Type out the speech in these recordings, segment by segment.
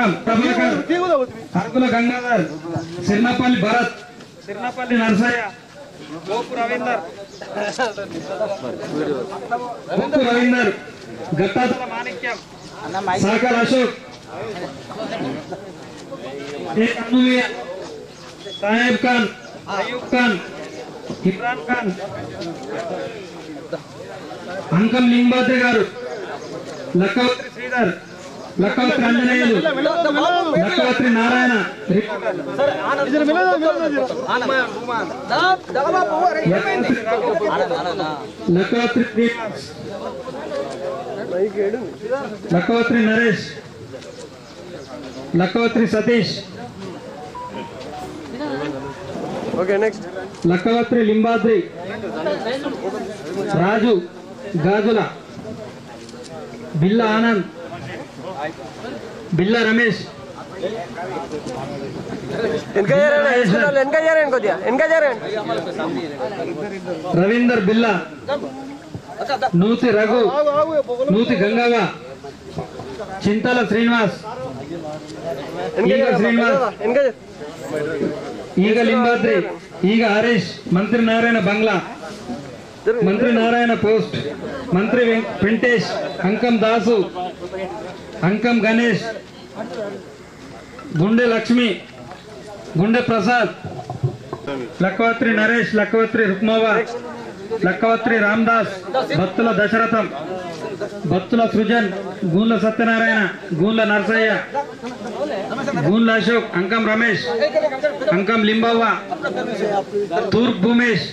గంగారాం ప్రభాకర్ అరకుల గంగాధర్ సిన్నపల్లి భరత్ సిర్నపల్లి నరసయ్య గోపు రవీందర్. ముక్కు రవీందర్ గట్టాతల మాణిక్యం సాకల్ అశోక్ సాహెబ్ ఖాన్ అయూబ్ ఖాన్ ఇమ్రాన్ ఖాన్ అంకం లింబాద్రి గారు Lakkavatri Sridhar Lakkavatri Anjaneyulu Lakkavatri Narayana. Lakkavatri Srinivas Lakkavatri Naresh. Lakkavatri Satish. Okay next. Lakkavatri Limbadri. Raju Gajula. Billa Anand. బిల్ల రమేష్. రవీందర్ బిల్ల. నూతి రఘు. నూతి గంగవ్వ. చింతల శ్రీనివాస్. ఈగ శ్రీనివాస్. ఈగ లింబాద్రి. ఈగ హరీష్. మంత్రి నారాయణ బంగ్లా. మంత్రి నారాయణ పోస్ట్. మంత్రి వెంకటేష్. అంకం దాసు. అంకం గణేష్. గుండె లక్ష్మి. గుండె ప్రసాద్. లక్కవత్రి నరేష్ లక్కవత్రి రుక్మావా లక్కవత్రి రామ్దాస్ భక్తుల దశరథం భక్తుల సృజన్ గూన్ల సత్యనారాయణ గూన్ల నరసయ్య గూన్ల అశోక్ అంకం రమేష్ అంకం లింబవ్వ తూర్పు Bhoomesh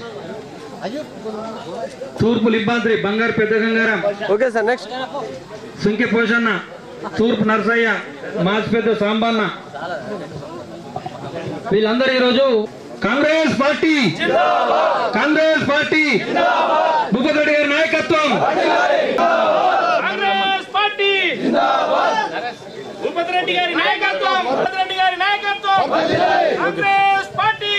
Thurpu Limbadri Bangaru Pedda Gangaram okay sir next Sunke Poshanna Thurpu Narasaiah Machipedda Sambanna. వీళ్ళందరూ ఈరోజు కాంగ్రెస్ పార్టీ కాంగ్రెస్ పార్టీ భూపతి రెడ్డి గారి నాయకత్వం. కాంగ్రెస్ పార్టీ భూపతి రెడ్డి గారి నాయకత్వం భూపతి రెడ్డి గారి నాయకత్వం. కాంగ్రెస్ పార్టీ.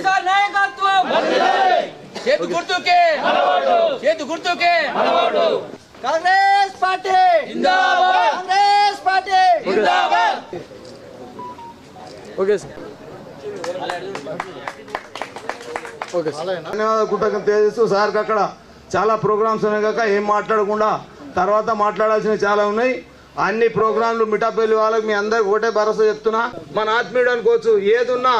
సార్ నాయకత్వం చేతు గుర్తుకే చేతు గుర్తుకే Congress party Congress party okay sir okay sir ధన్యవాదాలు కృతజ్ఞత తెలియజేస్తూ సార్కి అక్కడ చాలా ప్రోగ్రామ్స్ ఉన్నాయి కాక ఏం మాట్లాడకుండా తర్వాత మాట్లాడాల్సినవి చాలా ఉన్నాయి. అన్ని ప్రోగ్రాంలు మిఠాపల్లి వాళ్ళకి మీ అందరికి ఒకటే భరోసా చెప్తున్నా. మన ఆత్మీయుడు అనుకోవచ్చు ఏది ఉన్నా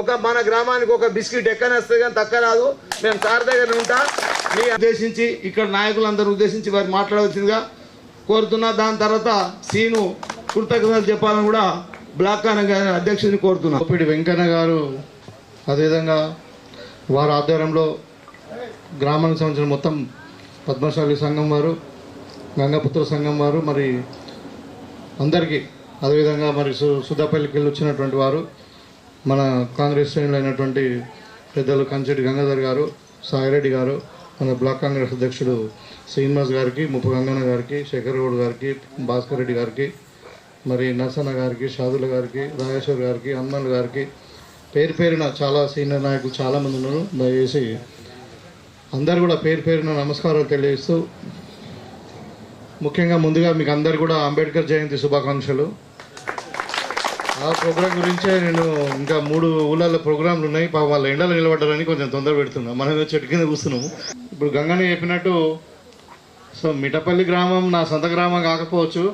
ఒక మన గ్రామానికి ఒక బిస్కెట్ ఎక్కనే కానీ తక్కువ రాదు మేము సార్ దగ్గర ఉంటా. మీ ఉద్దేశించి ఇక్కడ నాయకులందరూ ఉద్దేశించి వారు మాట్లాడవలసిందిగా కోరుతున్నా. దాని తర్వాత సీను కృతజ్ఞతలు చెప్పాలని కూడా బ్లాక్ కారంగా అధ్యక్షుడిని కోరుతున్నా. కోపిడి వెంకన్న గారు అదేవిధంగా వారి ఆధ్వర్యంలో గ్రామానికి సంబంధించిన మొత్తం పద్మశాలి సంఘం వారు గంగాపుత్ర సంఘం వారు మరి అందరికీ అదేవిధంగా మరి సు సుద్దపల్లికి వెళ్ళి వచ్చినటువంటి వారు మన కాంగ్రెస్ శ్రేణులు అయినటువంటి పెద్దలు కంచెటి గంగాధర్ గారు సాయిరెడ్డి గారు మన బ్లాక్ కాంగ్రెస్ అధ్యక్షుడు శ్రీనివాస్ గారికి ముప్పు గంగన్న గారికి శేఖర్ గౌడ్ గారికి భాస్కర్ రెడ్డి గారికి మరి నర్సన్న గారికి షాదుల గారికి రాజేశ్వర్ గారికి హనుమాన్ గారికి పేరు పేరున చాలా సీనియర్ నాయకులు చాలామంది ఉన్నారు. దయచేసి అందరు కూడా పేరు పేరున నమస్కారాలు తెలియజేస్తూ ముఖ్యంగా ముందుగా మీకు అందరు కూడా అంబేద్కర్ జయంతి శుభాకాంక్షలు. ఆ ప్రోగ్రాం గురించే నేను ఇంకా మూడు ఊళ్ళల్లో ప్రోగ్రాంలు ఉన్నాయి. పాపం వాళ్ళ ఎండలు నిలబడ్డారని కొంచెం తొందర పెడుతున్నా. మనం చెట్టు కింద కూస్తున్నాము ఇప్పుడు గంగని చెప్పినట్టు సో మిఠపల్లి గ్రామం నా సొంత గ్రామం కాకపోవచ్చు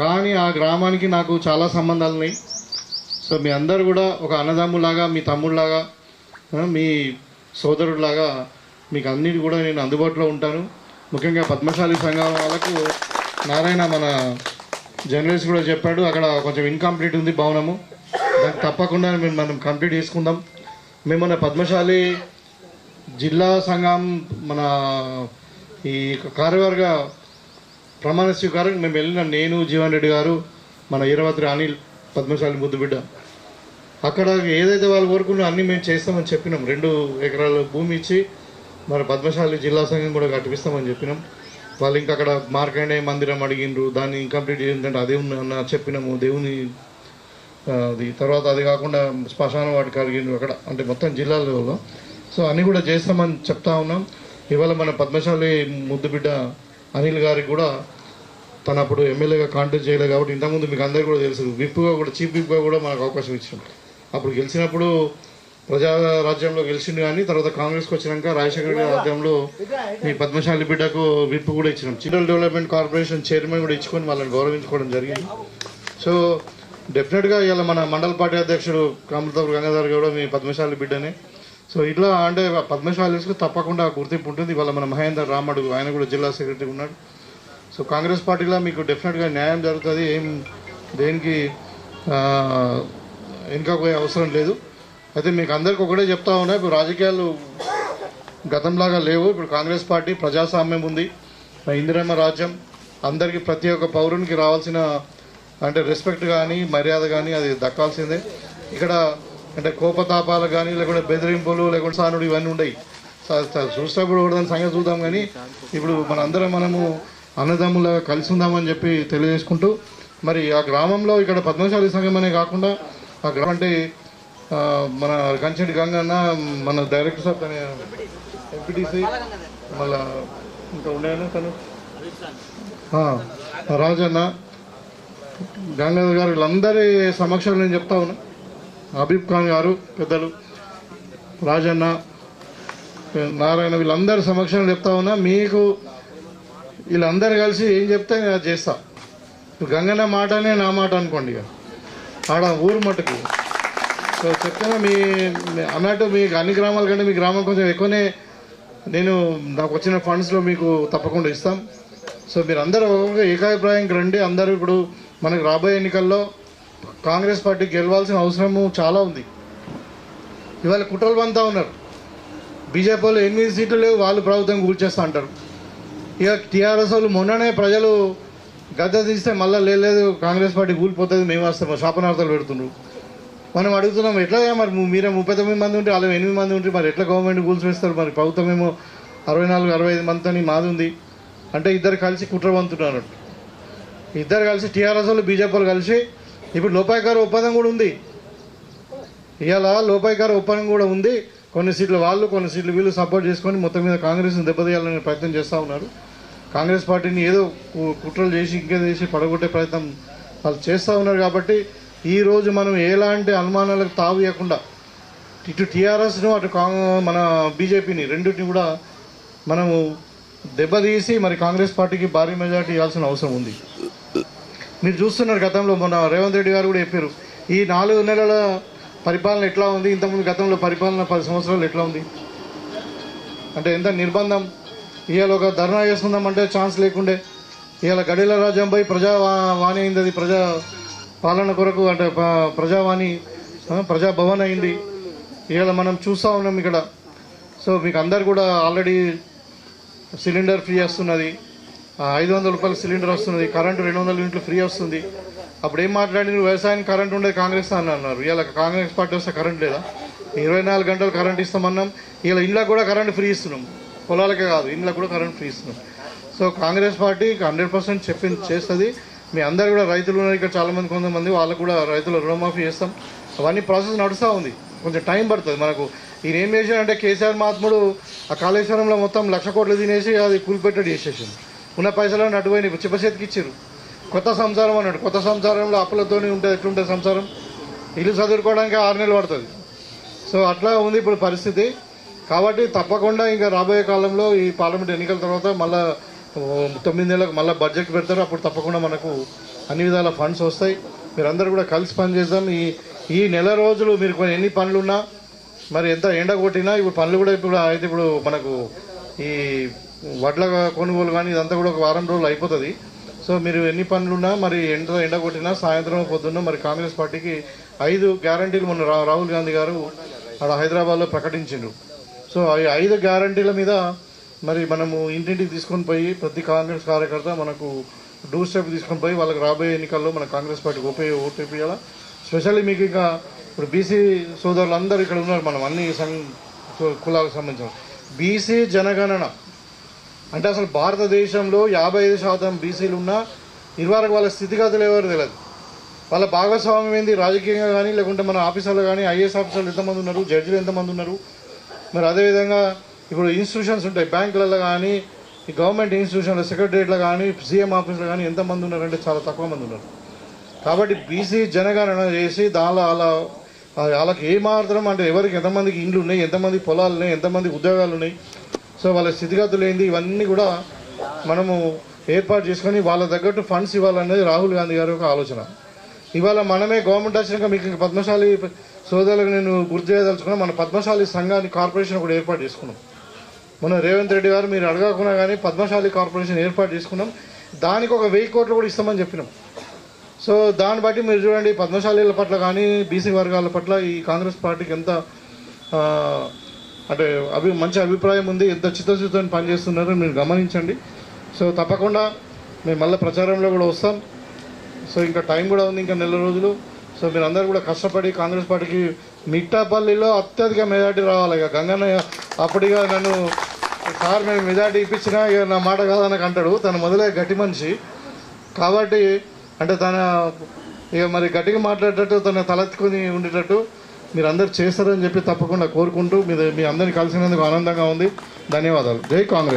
కానీ ఆ గ్రామానికి నాకు చాలా సంబంధాలు ఉన్నాయి. సో మీ అందరు కూడా ఒక అన్నదమ్ములాగా మీ తమ్ముళ్ళలాగా మీ సోదరుడిలాగా మీకు అన్నిటి కూడా నేను అందుబాటులో ఉంటాను. ముఖ్యంగా పద్మశాలి సంఘం వాళ్ళకు నారాయణ మన జర్నలిస్ట్ కూడా చెప్పాడు అక్కడ కొంచెం ఇన్కంప్లీట్ ఉంది భవనము. దానికి తప్పకుండా మేము మనం కంప్లీట్ చేసుకుందాం. మేము మన పద్మశాలి జిల్లా సంఘం మన ఈ కార్యవర్గ ప్రమాణ స్వీకారం మేము వెళ్ళిన నేను జీవన్ రెడ్డి గారు మన ఈరవత్రి అనిల్ పద్మశాలి ముద్దుబిడ్డ. అక్కడ ఏదైతే వాళ్ళు కోరుకున్నా అన్నీ మేము చేస్తామని చెప్పినాం. రెండు ఎకరాల భూమి ఇచ్చి మన పద్మశాలి జిల్లా సంఘం కూడా కట్టిపిస్తామని చెప్పినాం. వాళ్ళు ఇంకా అక్కడ మార్కండే మందిరం అడిగిండ్రు దాన్ని ఇంకంప్లీట్ ఏంటంటే అదే ఉన్న చెప్పినాము దేవుని అది తర్వాత అది కాకుండా శ్మశానం వాటికి కలిగిండ్రు అక్కడ అంటే మొత్తం జిల్లాలలో. సో అన్నీ కూడా చేస్తామని చెప్తా ఉన్నాం. ఇవాళ మన పద్మశాలి ముద్దు బిడ్డ అనిల్ గారికి కూడా తను అప్పుడు ఎమ్మెల్యేగా కాంటెస్ట్ చేయలేదు కాబట్టి ఇంతకుముందు మీకు అందరికీ కూడా తెలుసు విప్గా కూడా చీఫ్ విప్గా కూడా మనకు అవకాశం ఇచ్చాం అప్పుడు గెలిచినప్పుడు ప్రజా రాజ్యంలో గెలిచిండు కానీ తర్వాత కాంగ్రెస్కి వచ్చినాక రాజశేఖర రెడ్డి రాజ్యంలో మీ పద్మశాలి బిడ్డకు విప్పు కూడా ఇచ్చినాం. చిల్డ్రన్ డెవలప్మెంట్ కార్పొరేషన్ చైర్మన్ కూడా ఇచ్చుకొని వాళ్ళని గౌరవించుకోవడం జరిగింది. సో డెఫినెట్గా ఇవాళ మన మండల పార్టీ అధ్యక్షుడు కామలతోపు గంగాధర్ కూడా మీ పద్మశాలి బిడ్డనే. సో ఇట్లా అంటే పద్మశాలిస్కు తప్పకుండా గుర్తింపు ఉంటుంది. ఇవాళ మన మహేందర్ రామడు ఆయన కూడా జిల్లా సెక్రటరీ ఉన్నాడు. సో కాంగ్రెస్ పార్టీలో మీకు డెఫినెట్గా న్యాయం జరుగుతుంది. ఏం దేనికి వెనుక పోయే అవసరం లేదు. అయితే మీకు అందరికి ఒకటే చెప్తా ఉన్నా ఇప్పుడు రాజకీయాలు గతంలాగా లేవు. ఇప్పుడు కాంగ్రెస్ పార్టీ ప్రజాస్వామ్యం ఉంది. ఇందిరమ్మ రాజ్యం అందరికీ ప్రతి ఒక్క పౌరునికి రావాల్సిన అంటే రెస్పెక్ట్ కానీ మర్యాద కానీ అది దక్కాల్సిందే. ఇక్కడ అంటే కోపతాపాలు కానీ లేకుంటే బెదిరింపులు లేకుంటే సానుడు ఇవన్నీ ఉండయి. చూస్తే కూడా దాని సంగతి చూద్దాం కానీ ఇప్పుడు మనందరం మనము అన్నదమ్ములుగా కలిసి ఉందామని చెప్పి తెలియజేసుకుంటూ మరి ఆ గ్రామంలో ఇక్కడ పద్మశాలి సంఘం అనే కాకుండా ఆ గ్రామం అంటే మన కంచెటి గంగన్న మన డైరెక్టర్ సార్ తన ఎంపీటీసీ. మళ్ళా ఇంకా ఉండేనా తను? రాజన్న గంగాధర్ గారు వీళ్ళందరి సమక్షంలో నేను చెప్తా ఉన్నా. హబీబ్ ఖాన్ గారు పెద్దలు రాజన్న నారాయణ వీళ్ళందరి సమక్షంలో చెప్తా ఉన్నా. మీకు వీళ్ళందరూ కలిసి ఏం చెప్తే నేను అది చేస్తా. ఇప్పుడు గంగన్న మాటనే నా మాట అనుకోండి ఇక. ఆడ ఊరు మటుకు సో చెప్తున్నా మీ అన్నట్టు మీకు అన్ని గ్రామాల కంటే మీ గ్రామం కొంచెం ఎక్కువనే నేను నాకు వచ్చిన ఫండ్స్లో మీకు తప్పకుండా ఇస్తాం. సో మీరు అందరూ ఒక ఏకాభిప్రాయంకి రండి అందరూ ఇప్పుడు మనకు రాబోయే ఎన్నికల్లో కాంగ్రెస్ పార్టీ గెలవాల్సిన అవసరము చాలా ఉంది. ఇవాళ కుట్రలు బంతా ఉన్నారు. బీజేపీ వాళ్ళు ఎనిమిది సీట్లు లేవు వాళ్ళు ప్రభుత్వం కూల్చేస్తా అంటారు. ఇక టీఆర్ఎస్ వాళ్ళు మొన్ననే ప్రజలు గద్దె తీస్తే మళ్ళీ లేదు కాంగ్రెస్ పార్టీ కూలిపోతుంది మేము వస్తాము శాపనార్థాలు పెడుతున్నారు మనం అడుగుతున్నాం ఎట్లా మరి? మీరే ముప్పై తొమ్మిది మంది ఉంటే వాళ్ళు ఎనిమిది మంది ఉంటే మరి ఎట్లా గవర్నమెంట్ కూల్చి వేస్తారు? మరి ప్రభుత్వం ఏమో అరవై నాలుగు అరవై ఐదు మంది అని మాది ఉంది. అంటే ఇద్దరు కలిసి కుట్రవంతున్నారు ఇద్దరు కలిసి టీఆర్ఎస్ వాళ్ళు బీజేపీ వాళ్ళు కలిసి ఇప్పుడు లోపాయకార ఒప్పందం కూడా ఉంది. ఇవాళ లోపాయికారు ఒప్పందం కూడా ఉంది. కొన్ని సీట్లు వాళ్ళు కొన్ని సీట్లు వీళ్ళు సపోర్ట్ చేసుకొని మొత్తం మీద కాంగ్రెస్ని దెబ్బతీయాలనే ప్రయత్నం చేస్తూ ఉన్నారు. కాంగ్రెస్ పార్టీని ఏదో కుట్రలు చేసి ఇంకేదో చేసి పడగొట్టే ప్రయత్నం వాళ్ళు చేస్తూ ఉన్నారు కాబట్టి ఈరోజు మనం ఎలాంటి అనుమానాలకు తావు ఇవ్వకుండా ఇటు టీఆర్ఎస్ను అటు మన బీజేపీని రెండింటిని కూడా మనము దెబ్బతీసి మరి కాంగ్రెస్ పార్టీకి భారీ మెజార్టీ ఇవ్వాల్సిన అవసరం ఉంది. మీరు చూస్తున్నారు గతంలో మొన్న రేవంత్ రెడ్డి గారు కూడా చెప్పారు. ఈ నాలుగు నెలల పరిపాలన ఎట్లా ఉంది? ఇంతకుముందు గతంలో పరిపాలన పది సంవత్సరాలు ఎట్లా ఉంది? అంటే ఎంత నిర్బంధం? ఇవాళ ఒక ధర్నా చేసుకుందామంటే ఛాన్స్ లేకుండే. ఇవాళ గడిల రాజ్యంపై ప్రజా వాణి అయింది అది ప్రజా పాలన కొరకు అంటే ప్రజావాణి ప్రజాభవన్ అయింది. ఇవాళ మనం చూస్తూ ఉన్నాం ఇక్కడ. సో మీకు అందరు కూడా ఆల్రెడీ సిలిండర్ ఫ్రీ వస్తున్నది. ఐదు వందల రూపాయల సిలిండర్ వస్తున్నది. కరెంటు రెండు వందల యూనిట్లు ఫ్రీ వస్తుంది. అప్పుడు ఏం మాట్లాడిన వ్యవసాయం కరెంట్ ఉండేది కాంగ్రెస్ అని అన్నారు. ఇలా కాంగ్రెస్ పార్టీ వస్తే కరెంట్ లేదా? ఇరవై నాలుగు గంటలు కరెంట్ ఇస్తామన్నాం. ఇలా ఇండ్లకు కూడా కరెంట్ ఫ్రీ ఇస్తున్నాం. పొలాలకే కాదు ఇండ్లకు కూడా కరెంట్ ఫ్రీ ఇస్తున్నాం. So Congress party hundred percent చెప్పి చేస్తుంది. మీ అందరు కూడా రైతులు ఉన్నారు ఇక్కడ చాలామంది కొంతమంది వాళ్ళకు కూడా రైతుల రుణమాఫీ చేస్తాం. అవన్నీ ప్రాసెస్ నడుస్తూ ఉంది. కొంచెం టైం పడుతుంది మనకు. ఈయన ఏం చేశాడంటే కేసీఆర్ మహాత్ముడు ఆ కాళేశ్వరంలో మొత్తం లక్ష కోట్లు తినేసి అది కూలిపెట్టడి చేసేసింది ఉన్న పైసలను అటుపోయి చిప్పచేతికి ఇచ్చారు కొత్త సంసారం అన్నాడు. కొత్త సంసారంలో అప్పులతోనే ఉంటుంది. ఎట్లుంటుంది సంసారం? ఇల్లు చదువుకోవడానికి ఆరు నెలలు పడుతుంది. సో అట్లా ఉంది ఇప్పుడు పరిస్థితి. కాబట్టి తప్పకుండా ఇంకా రాబోయే కాలంలో ఈ పార్లమెంట్ ఎన్నికల తర్వాత మళ్ళీ తొమ్మిది నెలలకు మళ్ళీ బడ్జెట్ పెడతారు. అప్పుడు తప్పకుండా మనకు అన్ని విధాల ఫండ్స్ వస్తాయి. మీరందరూ కూడా కలిసి పనిచేద్దాం. ఈ ఈ నెల రోజులు మీరు ఎన్ని పనులు ఉన్నా మరి ఎంత ఎండ కొట్టినా ఇప్పుడు పనులు కూడా ఇప్పుడు అయితే ఇప్పుడు మనకు ఈ వడ్ల కొనుగోలు కానీ ఇదంతా కూడా ఒక వారం రోజులు అయిపోతుంది. సో మీరు ఎన్ని పనులున్నా మరి ఎండ ఎండ కొట్టినా సాయంత్రం పొద్దున్న మరి కాంగ్రెస్ పార్టీకి ఐదు గ్యారంటీలు మొన్న రా- రాహుల్ గాంధీ గారు అక్కడ హైదరాబాద్లో ప్రకటించిండ్రు. సో ఈ ఐదు గ్యారంటీల మీద మరి మనము ఇంటింటికి తీసుకొని పోయి ప్రతి కాంగ్రెస్ కార్యకర్త మనకు డూ స్టెప్ తీసుకొని పోయి వాళ్ళకి రాబోయే ఎన్నికల్లో మన కాంగ్రెస్ పార్టీకి ఉపయోగ ఓటు ఇప్పించాలా స్పెషల్లీ మీకు ఇంకా ఇప్పుడు బీసీ సోదరులు అందరూ ఇక్కడ ఉన్నారు మనం అన్ని సం కులాలకు సంబంధించిన బీసీ జనగణన. అంటే అసలు భారతదేశంలో యాభై ఐదు శాతం బీసీలు ఉన్నా ఇరువరకు వాళ్ళ స్థితిగతులు ఎవరు తెలియదు. వాళ్ళ భాగస్వామ్యం ఏంది? రాజకీయంగా కానీ లేకుంటే మన ఆఫీసర్లు కానీ ఐఏఎస్ ఆఫీసర్లు ఎంతమంది ఉన్నారు? జడ్జిలు ఎంతమంది ఉన్నారు? మరి అదేవిధంగా ఇప్పుడు ఇన్స్టిట్యూషన్స్ ఉంటాయి. బ్యాంకులలో కానీ ఈ గవర్నమెంట్ ఇన్స్టిట్యూషన్లో సెక్రటరియట్లో కానీ సీఎం ఆఫీసులో కానీ ఎంతమంది ఉన్నారంటే చాలా తక్కువ మంది ఉన్నారు. కాబట్టి బీసీ జనగణన చేసి దానిలో అలా వాళ్ళకి ఏమాత్రం అంటే ఎవరికి ఎంతమందికి ఇండ్లు ఉన్నాయి ఎంతమంది పొలాలు ఉన్నాయి ఎంతమంది ఉద్యోగాలు ఉన్నాయి. సో వాళ్ళ స్థితిగతులు ఏంది ఇవన్నీ కూడా మనము ఏర్పాటు చేసుకొని వాళ్ళ తగ్గట్టు ఫండ్స్ ఇవ్వాలనేది రాహుల్ గాంధీ గారి ఒక ఆలోచన. ఇవాళ మనమే గవర్నమెంట్ వచ్చినాక మీకు ఇంకా పద్మశాలి సోదరులకు నేను గుర్తు చేయదలుచుకున్నా మన పద్మశాలి సంఘాన్ని కార్పొరేషన్ కూడా ఏర్పాటు చేసుకున్నాం. మన రేవంత్ రెడ్డి గారు మీరు అడగకుండా కానీ పద్మశాలి కార్పొరేషన్ ఏర్పాటు చేసుకున్నాం. దానికి ఒక వెయ్యి కోట్లు కూడా ఇస్తామని చెప్పినాం. సో దాన్ని బట్టి మీరు చూడండి పద్మశాలీల పట్ల కానీ బీసీ వర్గాల పట్ల ఈ కాంగ్రెస్ పార్టీకి ఎంత అంటే అభి మంచి అభిప్రాయం ఉంది ఎంత చిత్తశుద్ధితో పనిచేస్తున్నారో మీరు గమనించండి. సో తప్పకుండా మేము మళ్ళీ ప్రచారంలో కూడా వస్తాం. సో ఇంకా టైం కూడా ఉంది ఇంకా నెల రోజులు. సో మీరు అందరూ కూడా కష్టపడి కాంగ్రెస్ పార్టీకి మిట్టాపల్లిలో అత్యధిక మెజార్టీ రావాలి. ఇక గంగన్న అప్పటిగా నన్ను సార్ మేము మెజార్టీ ఇప్పించినా ఇక నా మాట కాదని అంటాడు. తను మొదలే గట్టి మనిషి. కాబట్టి అంటే తన ఇక మరి గట్టిగా మాట్లాడేటట్టు తన తలెత్తుకొని ఉండేటట్టు మీరు అందరు చేస్తారని చెప్పి తప్పకుండా కోరుకుంటూ మీ మీ అందరిని కలిసినందుకు ఆనందంగా ఉంది. ధన్యవాదాలు. జై కాంగ్రెస్.